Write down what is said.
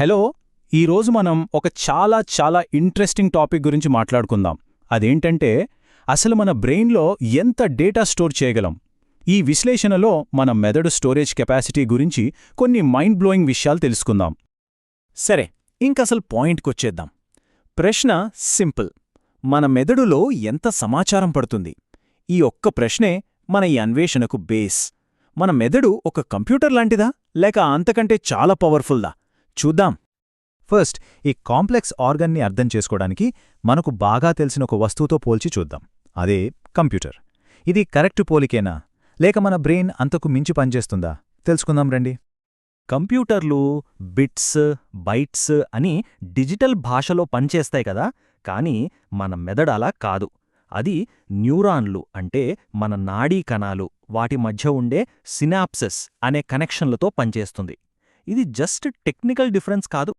Hello ఈరోజు మనం ఒక చాలా చాలా ఇంట్రెస్టింగ్ టాపిక్ గురించి మాట్లాడుకుందాం. అదేంటంటే అసలు మన బ్రెయిన్లో ఎంత డేటా స్టోర్ చేయగలం? ఈ విశ్లేషణలో మన మెదడు స్టోరేజ్ కెపాసిటీ గురించి కొన్ని మైండ్ బ్లోయింగ్ విషయాలు తెలుసుకుందాం. సరే ఇంకసలు పాయింట్కొచ్చేద్దాం. ప్రశ్న సింపుల్. మన మెదడులో ఎంత సమాచారం పడుతుంది? ఈ ఒక్క ప్రశ్నే మన ఈ అన్వేషణకు బేస్. మన మెదడు ఒక కంప్యూటర్ లాంటిదా? లేక అంతకంటే చాలా పవర్ఫుల్దా? చూద్దాం. ఫస్ట్ ఈ కాంప్లెక్స్ ఆర్గన్ని అర్థం చేసుకోవడానికి మనకు బాగా తెలిసిన ఒక వస్తువుతో పోల్చి చూద్దాం. అదే కంప్యూటర్. ఇది కరెక్ట్ పోలికేనా? లేక మన బ్రెయిన్ అంతకు మించి పనిచేస్తుందా? తెలుసుకుందాం రండి. కంప్యూటర్లు బిట్స్ బైట్స్ అని డిజిటల్ భాషలో పనిచేస్తాయి కదా? కానీ మన మెదడు అలా కాదు. అది న్యూరాన్లు అంటే మన నాడీ కణాలు. వాటి మధ్య ఉండే సినాప్సెస్ అనే కనెక్షన్లతో పనిచేస్తుంది. ఇది జస్ట్ టెక్నికల్ డిఫరెన్స్ కాదు.